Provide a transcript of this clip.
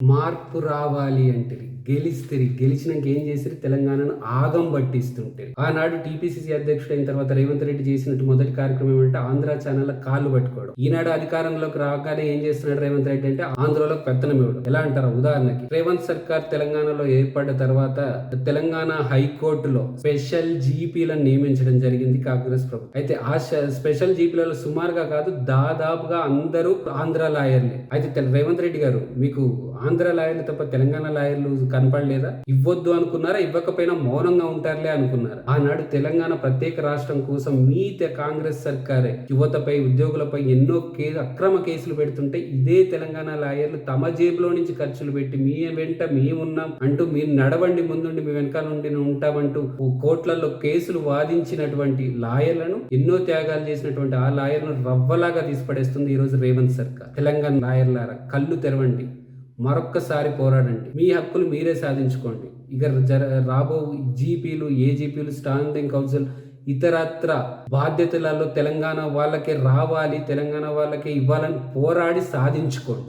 మార్పు రావాలి అంటే గెలిస్తే గెలిచినాక ఏం చేసిరు తెలంగాణను ఆగం పట్టిస్తుంటే ఆనాడు టీపీసీసీ అధ్యక్షుడు అయిన తర్వాత రేవంత్ రెడ్డి చేసినట్టు మొదటి కార్యక్రమం ఏమంటే ఆంధ్ర ఛానల్ కాళ్ళు పట్టుకోవడం. ఈనాడు అధికారంలోకి రాగానే ఏం చేస్తున్నాడు రేవంత్ రెడ్డి అంటే ఆంధ్రలో పెత్తనం ఇవ్వడం. ఎలా అంటారు? ఉదాహరణకి రేవంత్ సర్కార్ తెలంగాణలో ఏర్పడ్డ తర్వాత తెలంగాణ హైకోర్టులో స్పెషల్ జీపీలను నియమించడం జరిగింది కాంగ్రెస్ ప్రభుత్వం. అయితే ఆ స్పెషల్ జీపీలలో సుమారుగా కాదు దాదాపుగా అందరూ ఆంధ్ర లాయర్లే. అయితే రేవంత్ రెడ్డి గారు మీకు ఆంధ్ర లాయర్లు తప్ప తెలంగాణ లాయర్లు కనపడలేదా? ఇవ్వద్దు అనుకున్నారా? ఇవ్వకపోయినా మౌనంగా ఉంటారులే అనుకున్నారు? ఆనాడు తెలంగాణ ప్రత్యేక రాష్ట్రం కోసం మీ కాంగ్రెస్ సర్కారే యువతపై ఉద్యోగులపై ఎన్నో కేసు అక్రమ కేసులు పెడుతుంటే ఇదే తెలంగాణ లాయర్లు తమ జేబులో నుంచి ఖర్చులు పెట్టి మీ వెంట మేమున్నాం అంటూ మీరు నడవండి ముందుండి మీ వెనకాల నుండి ఉంటామంటూ కోట్లలో కేసులు వాదించినటువంటి లాయర్లను ఎన్నో త్యాగాలు చేసినటువంటి ఆ లాయర్ను రవ్వలాగా తీసిపడేస్తుంది ఈ రోజు రేవంత్ సర్కార్. తెలంగాణ లాయర్లారా కళ్ళు తెరవండి. మరొక్కసారి పోరాడండి. మీ హక్కులు మీరే సాధించుకోండి. ఇక జర రాబో జీపీలు ఏజీపీలు స్టాండింగ్ కౌన్సిల్ ఇతరత్ర బాధ్యతలలో తెలంగాణ వాళ్ళకే రావాలి తెలంగాణ వాళ్ళకే ఇవ్వాలని పోరాడి సాధించుకోండి.